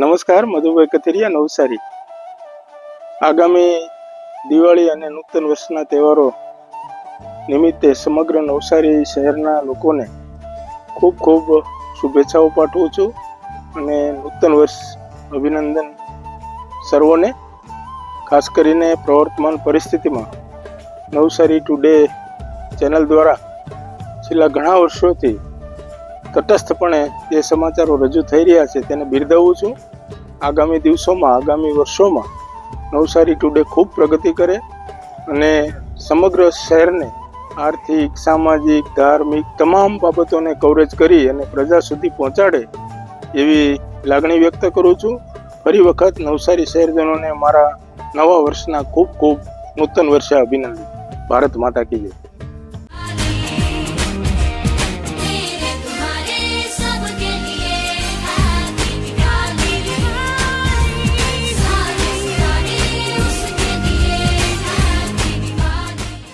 નમસ્કાર, મધુભાઈ કથિરિયા, નવસારી. આગામી દિવાળી અને નૂતન વર્ષના તહેવારો નિમિત્તે સમગ્ર નવસારી શહેરના લોકોને ખૂબ ખૂબ શુભેચ્છાઓ પાઠવું છું અને નૂતન વર્ષ અભિનંદન સર્વોને, ખાસ કરીને પ્રવર્તમાન પરિસ્થિતિમાં નવસારી ટુડે ચેનલ દ્વારા છેલ્લા ઘણા વર્ષોથી તટસ્થપણે જે સમાચારો રજૂ થઈ રહ્યા છે તેને બિરદાવું છું. આગામી દિવસોમાં, આગામી વર્ષોમાં નવસારી ટુડે ખૂબ પ્રગતિ કરે અને સમગ્ર શહેરને આર્થિક, સામાજિક, ધાર્મિક તમામ બાબતોને કવરેજ કરી અને પ્રજા સુધી પહોંચાડે એવી લાગણી વ્યક્ત કરું છું. ફરી વખત નવસારી શહેરજનોને મારા નવા વર્ષના ખૂબ ખૂબ નૂતન વર્ષે અભિનંદન. ભારત માતા કી જય.